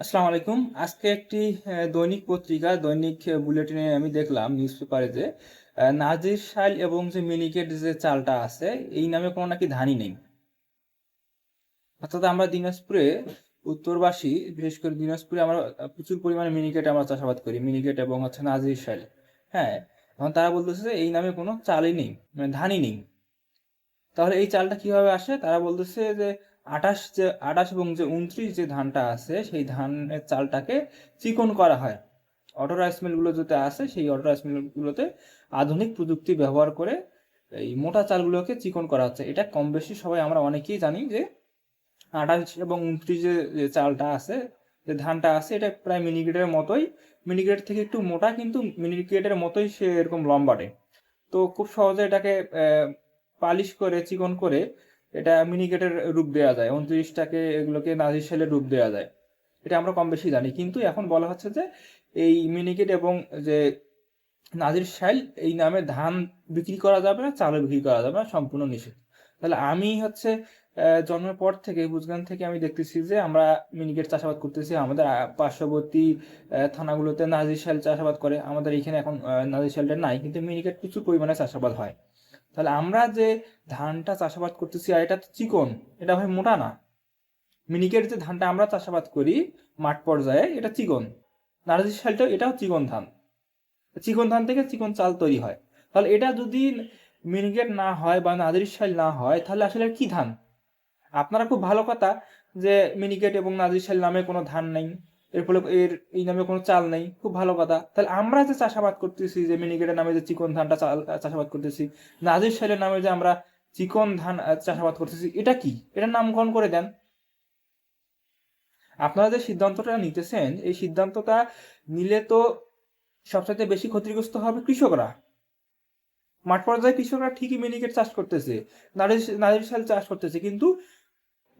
আসসালামু আলাইকুম। আজকে একটি দৈনিক পত্রিকা, দৈনিক বুলেটিনে আমি দেখলাম নিউজ পেপারে যে নাজির শাইল এবং যে মিনিকেট যে চালটা আছে, এই নামে কোনো নাকি ধানই নেই। অর্থাৎ আমরা দিনাজপুরে, উত্তরবাসী, বিশেষ করে দিনাজপুরে আমরা প্রচুর পরিমাণে মিনিকেট আমরা চাষাবাদ করি, মিনিকেট এবং হচ্ছে নাজির শাইল। হ্যাঁ এখন তারা বলতেছে যে এই নামে কোনো চালই নেই মানে ধানই নেই। তাহলে এই চালটা কীভাবে আসে? তারা বলতেছে যে আঠাশ যে, আঠাশ এবং যে উনত্রিশ যে ধানটা আছে, সেই ধানের চালটাকে চিকন করা হয়। অটো রাইস মিলগুলো যাতে আছে সেই অটো রাইস মিলগুলোতে আধুনিক প্রযুক্তি ব্যবহার করে এই মোটা চালগুলোকে চিকন করা হচ্ছে। এটা কম বেশি সবাই, আমরা অনেকেই জানি যে আঠাশ এবং উনত্রিশ যে চালটা আছে, যে ধানটা আছে, এটা প্রায় মিনিকেটের মতোই। মিনিকেট থেকে একটু মোটা, কিন্তু মিনিকেটের মতোই সে এরকম লম্বাটে তো খুব সহজে এটাকে পালিশ করে, চিকন করে এটা মিনিকেটের রূপ দেওয়া যায়। উনত্রিশটাকে এগুলোকে নাজির রূপ দেওয়া যায়। এটা আমরা কম বেশি জানি। কিন্তু এখন বলা হচ্ছে যে এই মিনিকেট এবং যে নাজির শাইল এই নামে ধান বিক্রি করা যাবে না, চালও বিক্রি করা যাবে না, সম্পূর্ণ নিষেধ তাহলে আমি হচ্ছে জন্মের পর থেকে বুঝগান থেকে আমি দেখতেছি যে আমরা মিনিকেট চাষাবাদ করতেছি। আমাদের পার্শ্ববর্তী থানাগুলোতে নাজির শাইল চাষাবাদ করে। আমাদের এখানে এখন নাজির শাইলটা নাই। কিন্তু মিনিকেট প্রচুর পরিমাণে চাষাবাদ হয়। তাহলে আমরা যে ধানটা চাষাবাদ করতেছি, আর এটা তো চিকন, এটা ভাই মোটা না। মিনিকেট যে ধানটা আমরা চাষাবাদ করি মাঠ পর্যায়ে, এটা চিকন। নার্জি শালটা এটাও চিকন ধান। চিকন ধান থেকে চিকন চাল তৈরি হয়। তাহলে এটা যদি মিনিকেট না হয় বা নাজির শাল না হয়, তাহলে আসলে কি ধান? আপনারা খুব ভালো কথা যে মিনিকেট এবং নাজির শাল নামে কোনো ধান নেই। এর ফলে এর, এই নামে কোনো চাল নেই। খুব ভালো কথা। তাহলে আমরা যে চাষাবাদ করতেছি, যে মিনিকেটের নামে যে চিকন ধানটা চাল চাষাবাদ করতেছি, নাজির শালের নামে যে আমরা চিকন ধান চাষাবাদ করতেছি, এটা কি? এটার নামকরণ করে দেন। আপনারা যে সিদ্ধান্তটা নিতেছেন, এই সিদ্ধান্তটা নিলে তো সবচাইতে বেশি ক্ষতিগ্রস্ত হবে কৃষকরা। মাঠ পর্যায়ে কৃষকরা ঠিকই মিনিকেট চাষ করতেছে নারিশ নারিশ চাষ করতেছে, কিন্তু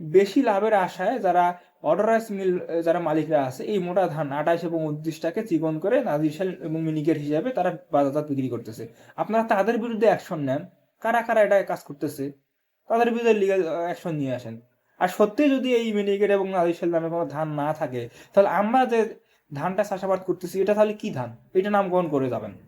বেশি লাভের আশায় যারা অর্ডারাইস মিল যারা মালিকরা আছে, এই মোটা ধান আঠাশ এবং উনত্রিশটাকে চিকন করে নাজির শাল এবং মিনিকেট হিসাবে তারা বাজারজাত বিক্রি করতেছে। আপনারা তাদের বিরুদ্ধে অ্যাকশন নেন। কারা কারা এটা কাজ করতেছে, তাদের বিরুদ্ধে লিগাল অ্যাকশন নিয়ে আসেন। আর সত্যি যদি এই মিনিকেট এবং নাজির শাল নামে কোনো ধান না থাকে, তাহলে আমরা যে ধানটা চাষাবাদ করতেছি, এটা তাহলে কি ধান? এটা নামকরণ করে যাবেন।